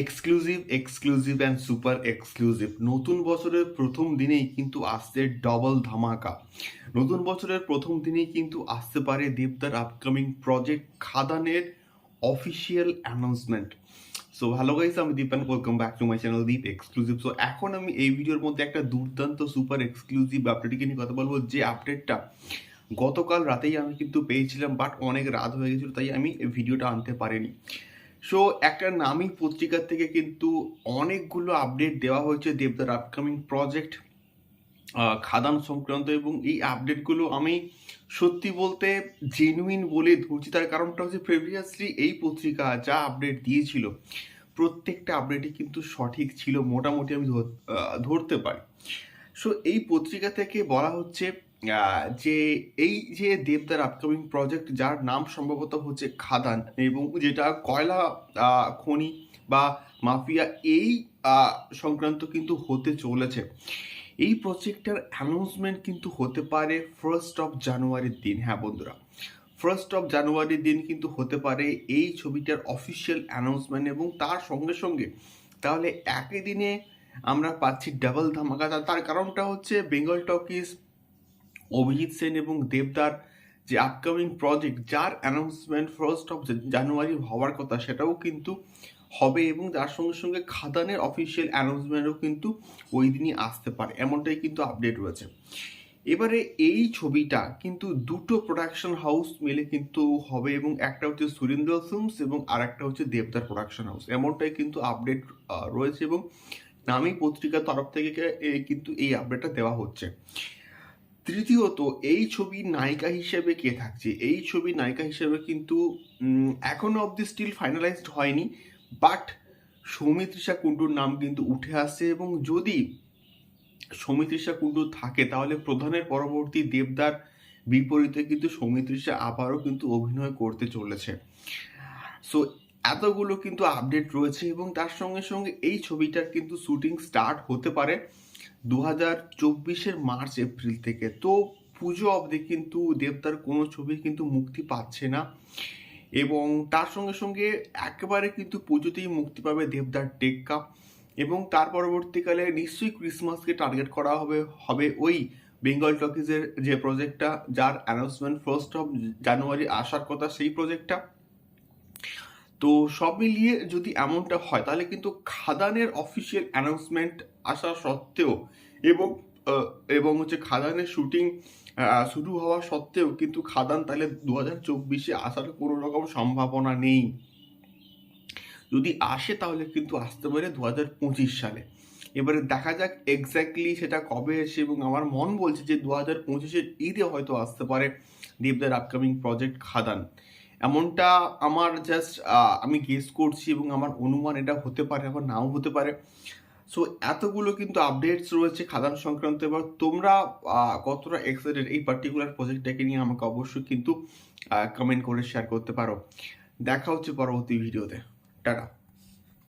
Exclusive exclusive and super exclusive নতুন বছরের প্রথম দিনেই কিন্তু আসছে ডবল ধামাকা। নতুন বছরের প্রথম দিনেই কিন্তু আসতে পারে দেবদার আপকামিং প্রজেক্ট খাদানের অফিসিয়াল অ্যানাউন্সমেন্ট সো ভালো গাইস আমি Deep and welcome back to my channel Deep exclusive so এখন আমি এই ভিডিওর মধ্যে একটা দুর্দান্ত সুপার এক্সক্লুসিভ আপডেটকে নিয়ে কথা বলব। যে আপডেটটা গতকাল রাতেই আমি কিন্তু পেয়েছিলাম বাট অনেক রাত হয়ে গেছিল, তাই আমি ভিডিওটা আনতে পারিনি। সো একটা নামী পত্রিকা থেকে কিন্তু অনেকগুলো আপডেট দেওয়া হয়েছে দেবদার আপকামিং প্রজেক্ট খাদান সংক্রান্ত এবং এই আপডেটগুলো আমি সত্যি বলতে জেনুইন বলে ধরছি। তার কারণটা হচ্ছে প্রিভিয়াসলি এই পত্রিকা যা আপডেট দিয়েছিল, প্রত্যেকটা আপডেটই কিন্তু সঠিক ছিল, মোটামুটি আমি ধর- ধরতে পারি। সো এই পত্রিকা থেকে বলা হচ্ছে যে এই যে দেবদার আপকামিং প্রজেক্ট যার নাম সম্ভবত হচ্ছে খাদান এবং যেটা কয়লা খনি বা মাফিয়া এই সংক্রান্ত কিন্তু হতে চলেছে। এই প্রজেক্টটার অ্যানাউন্সমেন্ট কিন্তু হতে পারে ফার্স্ট অফ জানুয়ারির দিন। হ্যাঁ বন্ধুরা ফার্স্ট অফ জানুয়ারির দিন কিন্তু হতে পারে এই ছবিটার অফিসিয়াল অ্যানাউন্সমেন্ট এবং তার সঙ্গে সঙ্গে তাহলে একই দিনে আমরা পাচ্ছি ডাবল ধামাকা। তার- কারণটা হচ্ছে বেঙ্গল টকিজ অভিজিৎ সেন এবং দেবদার যে আপকামিং প্রজেক্ট যার অ্যানাউন্সমেন্ট ফার্স্ট অফ জানুয়ারি হওয়ার কথা, সেটাও কিন্তু হবে এবং তার সঙ্গে সঙ্গে খাদানের অফিসিয়াল অ্যানাউন্সমেন্টও কিন্তু ওই দিনই আসতে পারে। এমনটাই কিন্তু আপডেট রয়েছে। এবারে এই ছবিটা কিন্তু দুটো প্রোডাকশন হাউস মিলে কিন্তু হবে এবং একটা হচ্ছে সুরেন্দ্র ফিল্মস এবং আর একটা হচ্ছে দেবদার প্রোডাকশন হাউস এমনটাই কিন্তু আপডেট রয়েছে এবং নামী পত্রিকার তরফ থেকে কিন্তু এই আপডেটটা দেওয়া হচ্ছে। তৃতীয়ত এই ছবির নায়িকা হিসেবে কে থাকছে? এই ছবির নায়িকা হিসেবে কিন্তু উম, এখনও অবধি স্টিল ফাইনালাইজড হয়নি বাট সৌমিত্রিষা কুণ্ডুর নাম কিন্তু উঠে আসছে এবং যদি সৌমিত্রিষা কুণ্ডু থাকে তাহলে প্রধানের পরবর্তী দেবদার বিপরীতে কিন্তু সৌমিত্রিষা আবারও কিন্তু অভিনয় করতে চলেছে। সো এতগুলো কিন্তু আপডেট রয়েছে এবং তার সঙ্গে সঙ্গে এই ছবিটার কিন্তু শুটিং স্টার্ট হতে পারে। দু হাজার চব্বিশের মার্চ, এপ্রিল থেকে। তো পুজো অবধি কিন্তু দেবদার কোনো ছবি কিন্তু মুক্তি পাচ্ছে না। এবং তার সঙ্গে সঙ্গে একেবারে কিন্তু পুজোতেই মুক্তি পাবে দেবদার টেক্কা। এবং তার পরবর্তীকালে নিশ্চয়ই ক্রিসমাসকে টার্গেট করা হবে হবে ওই বেঙ্গল টকিজের যে প্রজেক্টটা, যার অ্যানাউন্সমেন্ট ফার্স্ট অফ জানুয়ারি আসার কথা, সেই প্রজেক্টটা। তো সব মিলিয়ে যদি এমনটা হয়, তাহলে কিন্তু খাদানের অফিসিয়াল অ্যানাউন্সমেন্ট আসা সত্ত্বেও এবং এবং হচ্ছে খাদানের শুটিং শুরু হওয়া সত্ত্বেও কিন্তু খাদান তাহলে দু হাজার চব্বিশে আসার কোনো রকম সম্ভাবনা নেই। যদি আসে তাহলে কিন্তু আসতে পারে দু হাজার পঁচিশ সালে। এবারে দেখা যাক এক্স্যাক্টলি সেটা কবে এসে এবং আমার মন বলছে যে দু হাজার পঁচিশের ঈদে হয়তো আসতে পারে দেবদার আপকামিং প্রজেক্ট খাদান। এমনটা আমার জাস্ট আমি গেস করছি এবং আমার অনুমান এটা হতে পারে আবার নাও হতে পারে। সো এতগুলো কিন্তু আপডেটস রয়েছে খাদান সংক্রান্ত। এবার তোমরা কতটা এক্সাইটেড এই পার্টিকুলার প্রজেক্টটাকে নিয়ে আমাকে অবশ্যই কিন্তু কমেন্ট করে শেয়ার করতে পারো। দেখা হচ্ছে পরবর্তী ভিডিওতে টাটা।